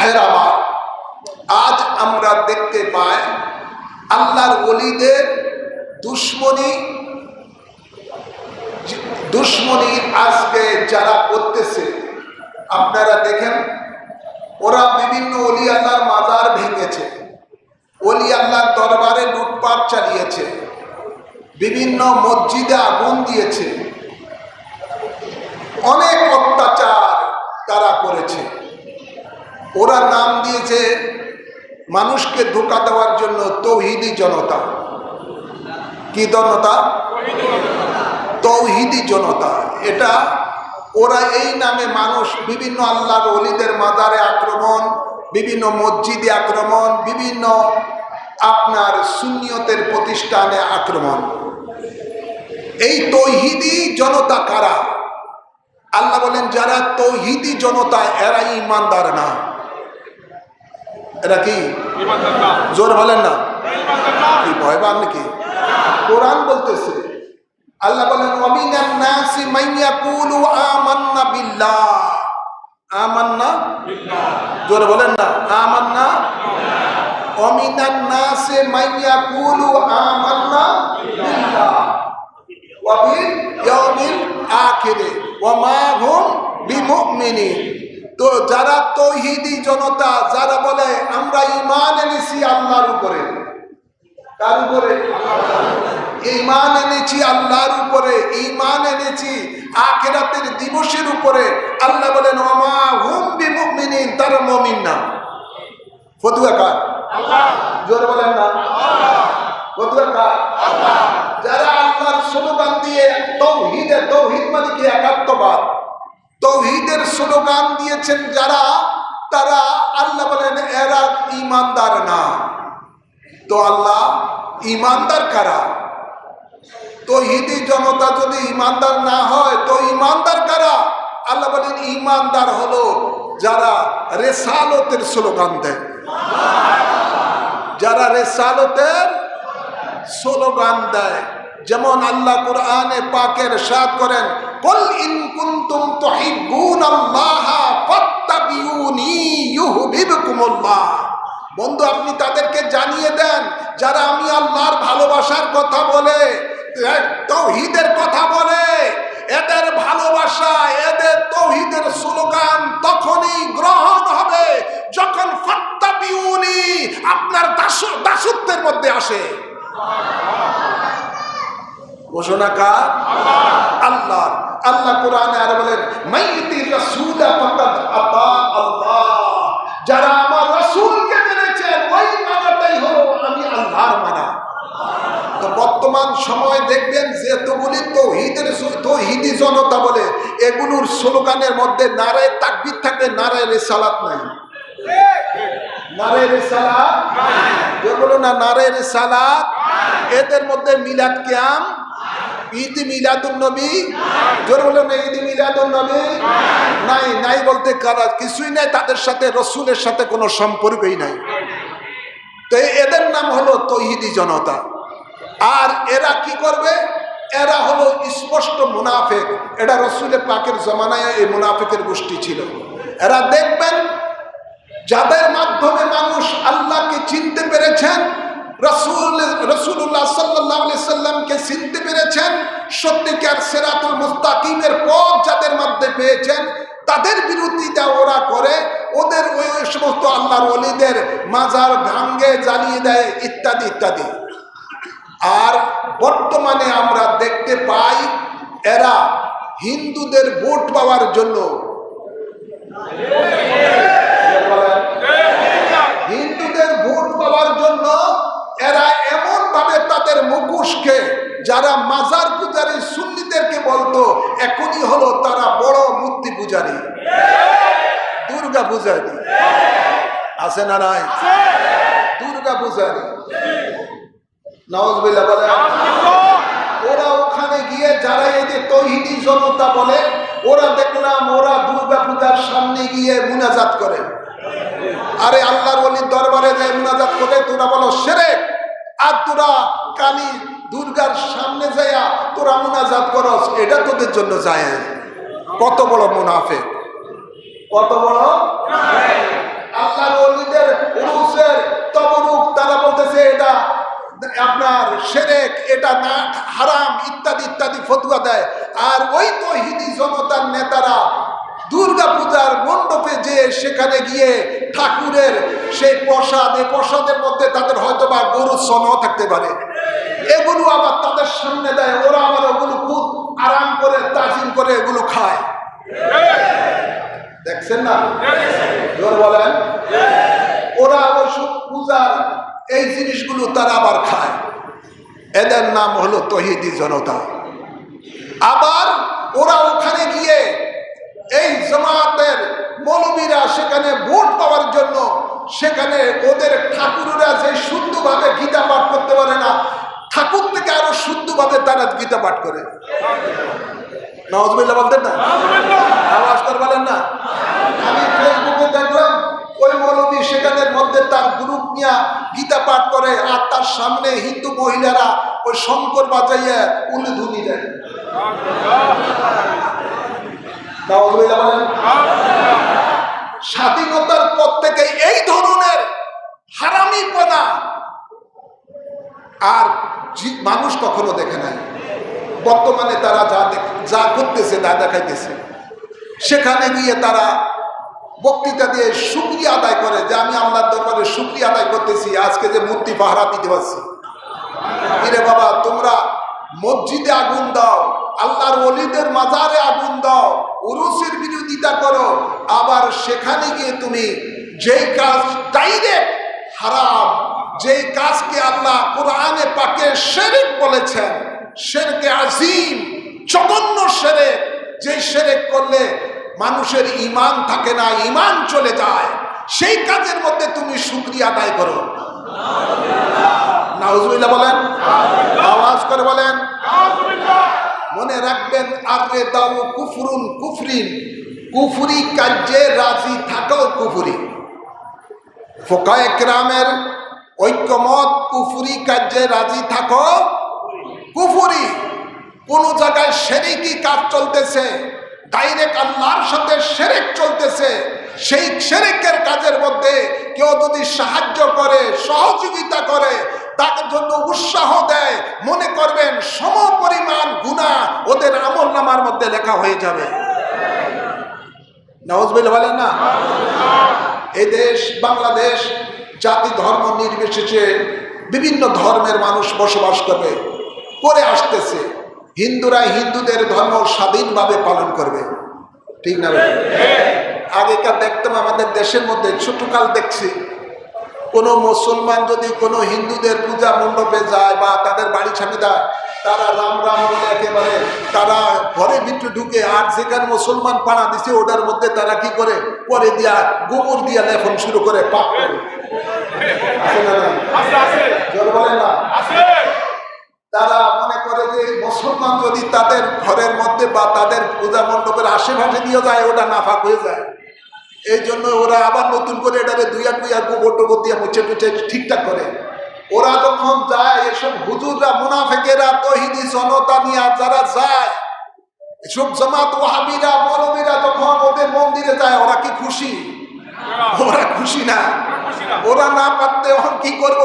হেরাবার আজ আমরা দেখতে পাই আল্লাহর ওলিদের দুশ্মনী দুশ্মনী আজকে যারা করতেছে। আপনারা দেখেন, ওরা বিভিন্ন অলি আল্লাহর মাজার ভেঙেছে। অলি আল্লাহর দরবারে লুটপাট চালিয়েছে। বিভিন্ন মসজিদে আগুন দিয়েছে। অনেক অত্যাচার তারা করেছে। ওরা নাম দিয়েছে মানুষকে ধোকা দেওয়ার জন্য তৌহিদি জনতা। কি জনতা? তৌহিদি জনতা। এটা ওরা এই নামে মানুষ বিভিন্ন আল্লাহর অলিদের মাজারে আক্রমণ, বিভিন্ন মসজিদে আক্রমণ, বিভিন্ন আপনার সুন্নিয়তের প্রতিষ্ঠানে আক্রমণ। এই তৌহিদি জনতা কারা? আল্লাহ বলেন, যারা তৌহিদি জনতা, এরা ইমানদার না। এরা কি? জোর বলেন না। কি ভয় পান নাকি? কোরআন বলতেছে, আল্লাহ বলেন অমিনান নাসি মাইয়া কুলু আমান্না বিল্লাহ। আমান্না? জোর বলেন না। আমান্না? অমিনান নাসি মাইয়া কুলু আমান্না বিল্লাহ। ওয়াবিল ইয়াউমিল আখিরে। ওয়া মা হুম বিমুমিনিন। তো যারা তৌহিদি জনতা, যারা বলে, আমরা ইমান এনেছি আল্লাহর উপরে। কার উপরে? ইমান এনেছি আল্লাহর উপরে ইমান এনেছি আখিরাতের দিবসের উপরে। আল্লাহ বলেন ওমা হুম বিমুমিনিন, তারা মুমিন না। জোরে বলেন না। যারা আল্লাহর স্লোগান দিয়ে তৌহিদে তৌহিদ মানে কি একাত্মবাদ তৌহিদের স্লোগান দিয়েছেন যারা, তারা আল্লাহ বলেন, এরা ইমানদার না। তো আল্লাহ ইমানদার কারা? তৌহিদি জনতা যদি ইমানদার না হয়, তো ইমানদার কারা? আল্লাহ বলেন ইমানদার হলো যারা রেসালতের স্লোগান দেয়। যারা রেসালতের স্লোগান দেয়। যেমন আল্লাহ কুরআনে পাকের সাদ করেন, কল ইন কুনতুম তুহিব্বুন আল্লাহ ফাত্তাবিউনি ইউহিব্বুকুমুল্লাহ। বন্ধু, আপনি তাদেরকে জানিয়ে দেন, যারা আমি আল্লাহর ভালোবাসার কথা বলে তৌহিদের কথা বলে, এদের ভালোবাসা, এদের তৌহিদের স্লোগান তখনই গ্রহণ হবে যখন ফাত্তাবিউনি আপনার দাস, দাসত্বের মধ্যে আসে। ঘোষণা কার? আল্লাহ আল্লাহ কোরআনে আর বলেন মাইতি রাসূলা ফাকাদ আতা আল্লাহ। যারা আমার রাসূলকে মেনেছে, ওই মানাটাই হলো আমি আল্লাহর মানা। তো বর্তমান সময় দেখবেন যে এতগুলি তৌহিদের তৌহিদি জনতা বলে, এগুলোর স্লোগানের মধ্যে নারায় তাকবির থাকে নারায় রেসালাত নাই। নারায় রেসালাত যেগুলো না, নারায় রেসালাত এদের মধ্যে মিলাদ ক্যাম ঈদ মিলাদুন নবী? জোর বলো না ঈদ মিলাদুন নবী? নাই নাই বলতে কারা, কিছুই নাই, তাদের সাথে, রসুলের সাথে কোনো সম্পর্কই নাই। তো এদের নাম হলো তৌহিদি জনতা। আর এরা কি করবে? এরা হলো স্পষ্ট মুনাফেক। এটা রসুলের পাকের জমানায় এই মুনাফেকের গোষ্ঠী ছিল। এরা দেখবেন, যাদের মাধ্যমে মানুষ আল্লাহকে চিনতে পেরেছেন, রসুল রসুল রসুল্লাহ সাল্লাহ সাল্লামকে চিনতে পেরেছেন, সত্যিকার সেরাতুল মুস্তাকিমের পথ যাদের মধ্যে পেয়েছেন, তাদের বিরোধিতা ওরা করে, ওদের ওই সমস্ত আল্লাহর অলিদের মাজার ভাঙ্গে জ্বালিয়ে দেয়, ইত্যাদি ইত্যাদি। আর বর্তমানে আমরা দেখতে পাই, এরা হিন্দুদের ভোট পাওয়ার জন্য হিন্দুদের ভোট পাওয়ার জন্য এরা এমন ভাবে তাদের মুখোশকে যারা মাজার পূজারী সুন্নিদেরকে বলতো, এখনই হলো তারা বড় মূর্তি পূজারী। দুর্গা পূজারী। আছে না নাই? দুর্গা পূজারী। ওরা ওখানে গিয়ে যারা এই যে জনতা বলে, ওরা দেখলাম ওরা দুর্গা পূজার সামনে গিয়ে মুনাজাত করে। আরে আল্লাহর অলির দরবারে যে মুনাজাত করে, তোরা বলো সেরে আর তোরা কালী দুর্গার সামনে যাইয়া তোরা মোনাজাত করস, এটা তোদের জন্য যায় কত বড় মুনাফে কত বড়? আল্লাহর অলিদের উরুসের তবরুক তারা বলতেছে, এটা আপনার সেরেক, এটা না হারাম, ইত্যাদি ইত্যাদি ফতুয়া দেয়। আর ওই তো হিদি সেখানে গিয়ে ঠাকুরের সেই প্রসাদ, এই প্রসাদের মধ্যে তাদের হয়তো বা গরুর সনও থাকতে পারে। এগুলো আবার তাদের সামনে দেয়। ওরা আবার ওগুলো খুব আরাম করে, তাজিম করে এগুলো খায়। দেখছেন না? জোর বলেন? ওরা অবশ্য পূজার এই জিনিসগুলো তারা আবার খায়। এদের নাম হলো তহিদি জনতা। আবার ওরা ওখানে গিয়ে এই জামাতের মৌলবীরা সেখানে ভোট পাওয়ার জন্য, সেখানে ওদের ঠাকুররা যে শুদ্ধভাবে গীতা পাঠ করতে পারে না, ঠাকুর থেকে আরও শুদ্ধভাবে তারা গীতা পাঠ করে। নওয়াজবিল্লা বলতেন না? আওয়াজ করে বলেন না? আমি ফেসবুকে দেখলাম, ওই মৌলবী সেখানের মধ্যে তার গ্রুপ নিয়ে গীতা পাঠ করে, আর তার সামনে হিন্দু মহিলারা ওই শঙ্কর বাজাইয়া উলি দেয়। স্বাধীনতার পর থেকে এই ধরনের হারামিপনা আর মানুষ কখনো দেখে নাই। বর্তমানে তারা যা যা করতেছে তা দেখাইতেছে। সেখানে গিয়ে তারা বক্তৃতা দিয়ে শুক্রিয়া আদায় করে যে আমি আল্লাহর দরবারে শুক্রিয়া আদায় করতেছি, আজকে যে মূর্তি পাহারা দিতে পারছি। বাবা, তোমরা মসজিদে আগুন দাও, আল্লাহর অলিদের মাজারে আগুন দাও উরুসের বিরোধিতা করো, আবার সেখানে গিয়ে তুমি যেই কাজ ডাইরেক্ট হারাম, যেই কাজকে আল্লাহ কোরআনে পাকে শেরেক বলেছেন, শেরকে আজিম জঘন্য শেরেক যে শেরেক করলে মানুষের ইমান থাকে না ইমান চলে যায়, সেই কাজের মধ্যে তুমি শুক্রিয়া আদায় করো। নাউজুবিল্লাহ বলেন। আওয়াজ করে বলেন। মনে রাখবেন আর দাও কুফরুন কুফরিন। কুফরি কার্যে রাজি থাকাও কুফরি। ফোকায় গ্রামের ঐক্যমত কুফুরি কার্যে রাজি থাকো কুফুরি। কোন জায়গায় সেরেকি কাজ চলতেছে ডাইরেক্ট আল্লাহর সাথে সেরেক চলতেছে সেই সেরেকের কাজের মধ্যে কেউ যদি সাহায্য করে সহযোগিতা করে তার জন্য উৎসাহ দেয়। মনে করবেন সম পরিমাণ গুণা ওদের আমল নামার মধ্যে লেখা হয়ে যাবে। নওয়াজবিল বলেন না? এই দেশ, বাংলাদেশ, জাতি, ধর্ম নির্বিশেষে বিভিন্ন ধর্মের মানুষ বসবাস করবে, করে আসতেছে। হিন্দুরা হিন্দুদের ধর্ম স্বাধীনভাবে পালন করবে। ঠিক না? আগেকার দেখতাম আমাদের দেশের মধ্যে, ছোটকাল দেখছি। কোনো মুসলমান যদি কোনো হিন্দুদের পূজা মণ্ডপে যায় বা তাদের বাড়ি সামনে দেয় তারা রাম রাম বলে একেবারে তারা ঘরে ভিতরে ঢুকে আর যেখানে মুসলমান পাড়া দিছে ওটার মধ্যে তারা কি করে? পরে দিয়া গোবর দিয়া লেখন শুরু করে পাপ করে। তারা মনে করে যে মুসলমান যদি তাদের ঘরের মধ্যে বা তাদের পূজা মণ্ডপের আশেপাশে দিয়ে যায় ওটা নাফাক হয়ে যায়। এই জন্য ওরা আবার নতুন করে এটাকে দুই এক দুই এক গোবর টোবর দিয়ে মুছে টুছে ঠিকঠাক করে। ওরা যখন যায়, এসব হুজুররা, মুনাফেকেরা, তহিদি জনতা নিয়ে যারা যায়, এসব জামাত ওয়াহাবিরা, মৌলবীরা যখন ওদের মন্দিরে যায়, ওরা কি খুশি? ওরা খুশি না। ওরা না পারতে এখন কি করব?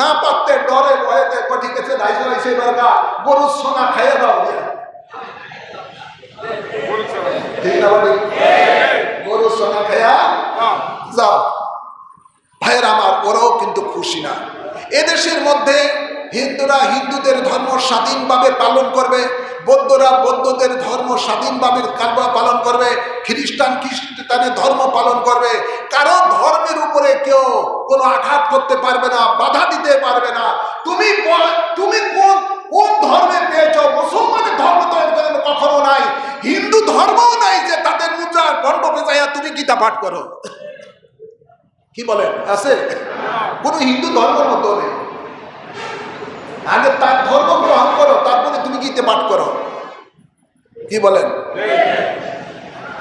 না পারতে ডরে, ভয়েতে ঠিক আছে দাইছে দাইছে বারগা গরুর সোনা খাইয়ে দাও। ঠিক না বাড়ি গরুর সোনা খাইয়া যাও ভাইয়ের আমার ওরাও কিন্তু খুশি না এদেশের মধ্যে হিন্দুরা হিন্দুদের ধর্ম স্বাধীনভাবে পালন করবে, বৌদ্ধরা বৌদ্ধদের ধর্ম স্বাধীনভাবে কারবা পালন করবে, খ্রিস্টান খ্রিস্টানের ধর্ম পালন করবে। কারও ধর্মের উপরে কেউ কোনো আঘাত করতে পারবে না, বাধা দিতে পারবে না। তুমি তুমি কোন কোন ধর্মে পেয়েছ? মুসলমানের ধর্ম তো কখনো নাই। হিন্দু ধর্মও নাই যে তাদের পূজার মণ্ডপে যাইয়া তুমি গীতা পাঠ করো। কি বলেন? আছে? কোন হিন্দু ধর্মের মতো নেই। আগে তার ধর্ম গ্রহণ করো, তারপরে তুমি গীতে পাঠ করো। কি বলেন?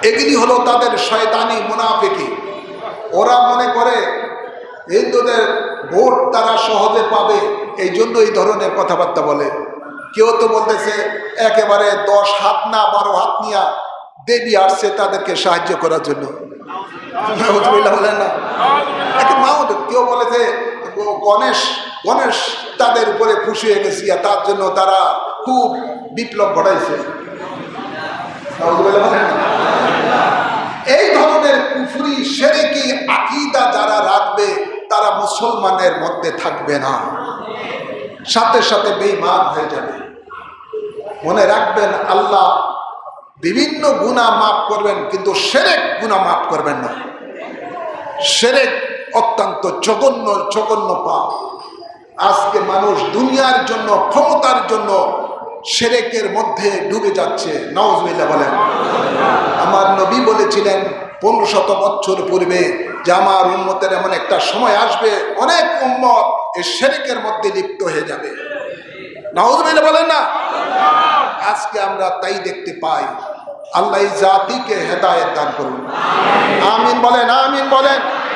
এগুলি হলো তাদের শয়তানি মুনাফিকি। ওরা মনে করে হিন্দুদের ভোট তারা সহজে পাবে, এই জন্য এই ধরনের কথাবার্তা বলে। কেউ তো বলতেছে, একেবারে দশ হাত না, বারো হাত নিয়া দেবী আসছে তাদেরকে সাহায্য করার জন্য। বলেন না। কেউ বলে যে গণেশ গণেশ তাদের উপরে খুশি হয়ে গেছি আর তার জন্য তারা খুব বিপ্লব ঘটাইছে? এই ধরনের কুফরি, সেরেকি, আকিদা যারা রাখবে, তারা মুসলমানের মধ্যে থাকবে না। সাথে সাথে বেইমান হয়ে যাবে। মনে রাখবেন, আল্লাহ বিভিন্ন গুণা মাফ করবেন, কিন্তু সেরেক গুণা মাফ করবেন না। সেরেক অত্যন্ত জঘন্য জঘন্য পাপ। আজকে মানুষ দুনিয়ার জন্য, ক্ষমতার জন্য সেরেকের মধ্যে ডুবে যাচ্ছে। নওয়াজবিল্লা বলেন। আমার নবী বলেছিলেন, পনেরো শত বছর পূর্বে যে আমার উন্মতের এমন একটা সময় আসবে, অনেক উম্মত এই সেরেকের মধ্যে লিপ্ত হয়ে যাবে। নওয়াজবিল্লা বলেন না? আজকে আমরা তাই দেখতে পাই। আল্লাহ জাতিকে হেদায়েত দান করুন। আমিন বলেন আমিন বলেন।